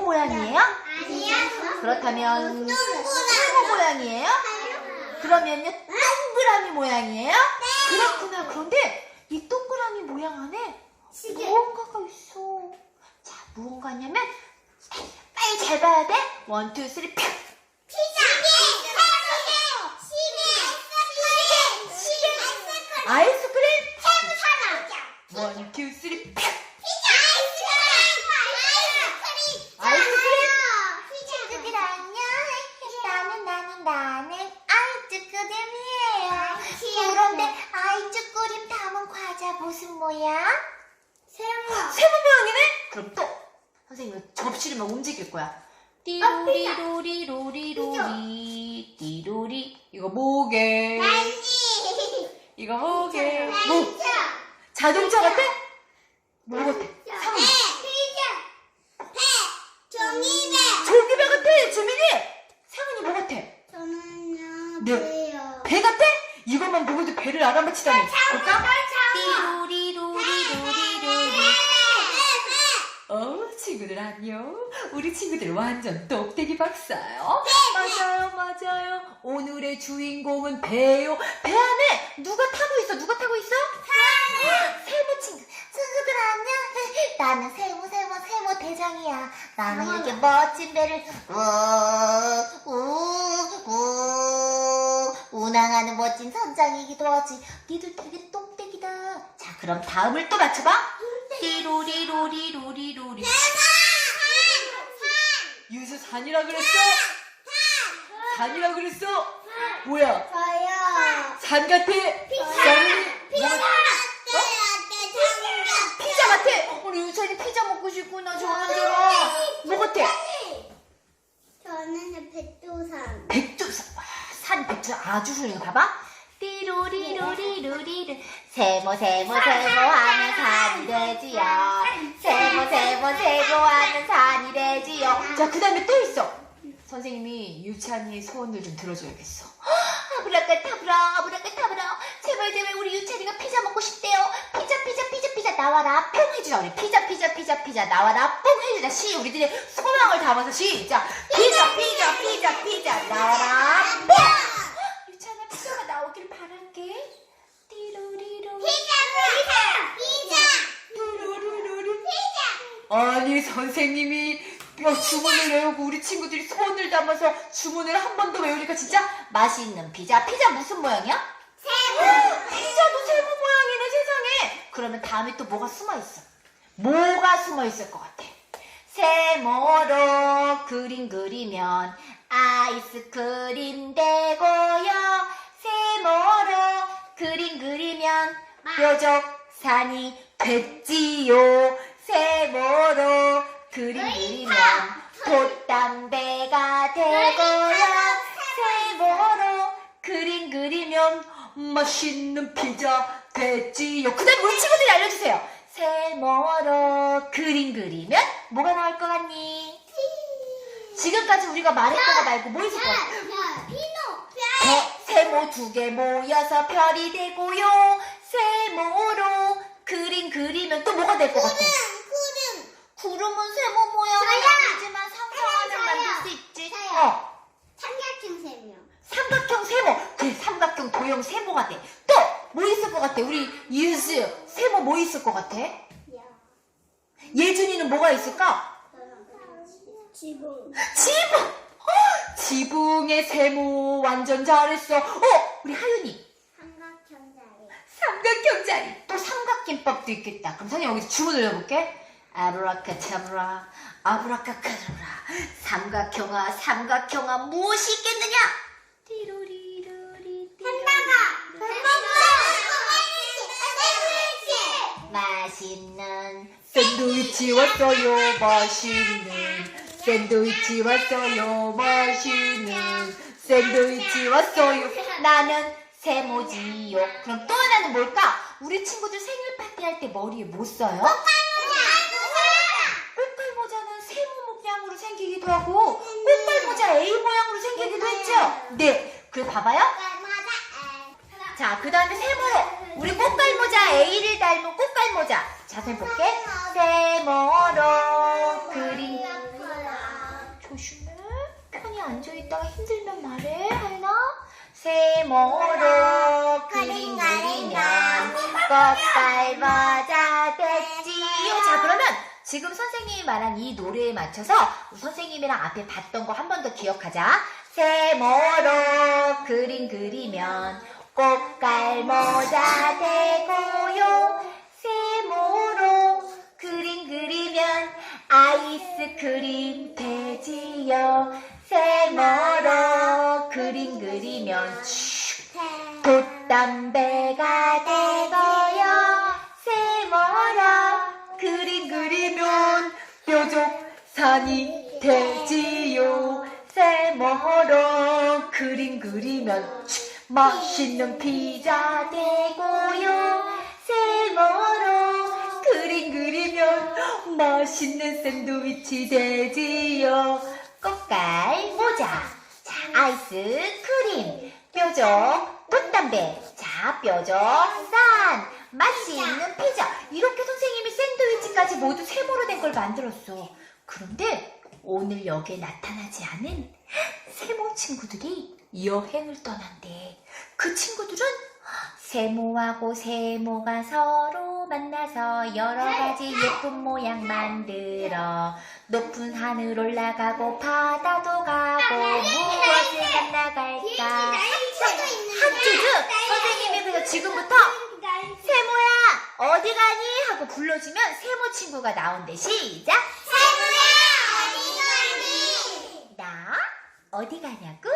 모양이에요? 아니요. 그렇다면 세모. 모양이에요? 그러면요 동그라미 모양이에요? 그렇구나. 그런데 이 동그라미 모양 안에. 무언가가 있어. 자, 무언가냐면 빨리 잘 봐야 돼. 원, 투, 쓰리, 팍. 아이스크림. 사람. 원, 투, 쓰리, 팍. 피자. 아이스크림. 아이스크림. 친구들 안녕. 나는 나는 나는 아이스크림이에요. 그런데 아이스크림 담은 과자 무슨 모양? 세모. 세모 모양이네? 그럼 또 선생님 접시를 막 움직일 거야. 띠로리로리로리로리 띠로리 이거 뭐게? 난지. 이거 뭐게? 뭐? 자동차 같아? 뭐 같아? 상은 피자. 배. 종이배. 종이배 같아 주민이 상은이 뭐 같아? 네. 배 같아? 이것만 보고도 배를 알아맞히다니 볼까? 띠로리 로리 로리 로리 어 친구들 안녕 우리 친구들 완전 똑대기 박사요 맞아요 맞아요 오늘의 주인공은 배요 배 안에 누가 타고 있어 누가 타고 있어? 세모 친구, 친구들 안녕. 나는 세모 세모 세모 대장이야. 나는 이렇게 멋진 배를 우우우 운항하는 멋진 선장이기도 하지. 니들 되게 똥땡이다. 자 그럼 다음을 또 맞춰봐. 띠로리로리로리로리. 유수 산이라 그랬어? 산이라 그랬어? 뭐야? 저요. 산 같아? 산이 피자. 뭐- 피자. 피자 같아? 우리 유찬이 피자 먹고 싶구나 좋아하는 대로 뭐 같아? 저는 백두산. 백두산 와, 산 백두산 아주 훌륭해. 봐봐 띠로리로리로리로 세모 세모 세모 하면 산이 되지요. 세모 세모 세모 하면 산이 되지요. 자 그 다음에 또 있어. 선생님이 유찬이의 소원을 좀 들어줘야겠어. 아브라카타브라 아브라카타브라. 제발 제발 우리 유찬이가 피자 먹고 싶대요. 피자 피자 피자 피자. 나와라 뽕 해주자 우리. 피자 피자 피자 피자. 나와라 뽕 해주자 시 우리들이 소망을 담아서 시작 피자 피자 피자 피자. 나와라 뽕 유찬아 피자가 나오길 바랄게 띠로리로 띠로리로리 아니 선생님이 야, 주문을 외우고 우리 친구들이 소원을 담아서 주문을 한 번 더 외우니까 진짜 맛있는 피자. 피자 무슨 모양이야? 피자도 세모 모양이네 세상에. 그러면 다음에 또 뭐가 숨어 있어? 뭐가 숨어 있을 것 같아? 세모로 그림 그리면 아이스크림 되고요. 세모로 그림 그리면 뾰족산이 됐지요 세모로 그림 그리면 돛담배가 되고요 세모로 그림 그리면 맛있는 피자 됐지요 그 다음 우리 친구들이 알려주세요 세모로 그림 그리면 뭐가 나올 것 같니? 지금까지 우리가 말했던 거 말고 뭐 있을 것 같아? 배, 세모 두 개 모여서 별이 되고요. 세모로 그림 그리면 또 뭐가 될 것 같아? 구름은 세모 모양은 저요. 아니지만 상상하면 만들 수 있지. 저요. 어, 삼각형 세모. 삼각형 세모. 그 삼각형 도형 세모가 돼. 또 뭐 있을 것 같아? 우리 유즈 세모 뭐 있을 것 같아? 예준이는 뭐가 있을까? 지붕. 지붕. 어, 지붕의 세모 완전 잘했어. 어, 우리 하윤이. 삼각형 자리. 삼각형 자리 또 삼 각김밥도 있겠다. 그럼 선생님 여기서 주문을 해볼게. 아브라카타브라 아브라카카드라 삼각형아 삼각형아 무엇이 있겠느냐? 띠로리로리 맛있는 샌드위치 왔어요 맛있는 샌드위치 왔어요 맛있는 샌드위치 왔어요. 나는 세모지요. 그럼 또 하나는 뭘까? 우리 친구들 생일 파티 할 때 머리에 뭐 써요? 꽃갈 모자는 세모 모양으로 생기기도 하고 꽃갈 모자 A 모양으로 생기기도 했죠? 네, 그 봐봐요. 자, 그 다음에 세모로 우리 꽃갈 모자 A를 닮은 꽃갈 모자. 자세히 볼게. 세모로 그림 조심해. 편히 앉아 있다가 힘들면 말해, 하연아. 세모 꼭 밟아자 됐지요. 자, 그러면 지금 선생님이 말한 이 노래에 맞춰서 선생님이랑 앞에 봤던 거 한 번 더 기억하자. 세모로 그림 그리면 꽃갈 모자 되고요. 세모로 그림 그리면 아이스크림 되지요. 세모로 그림 그리면 돛담배 산이 되지요. 세모로 그림 그리면 맛있는 피자 되고요. 세모로 그림 그리면 맛있는 샌드위치 되지요. 꽃갈 모자, 자, 아이스크림, 뾰족, 돛담배, 자, 뾰족, 산, 맛있는 피자. 이렇게 선생님이 샌드위치까지 모두 세모로 된 걸 만들었어. 그런데 오늘 여기에 나타나지 않은 세모 친구들이 여행을 떠난대. 그 친구들은 세모하고 세모가 서로 만나서 여러 가지 예쁜 모양 만들어. 높은 산을 올라가고 바다도 가고 무엇을 만나갈까? 한 주주 선생님이 그래서 지금부터 세모야 어디 가니? 하고 불러주면 세모 친구가 나온대. 시작! 나 어디 가냐고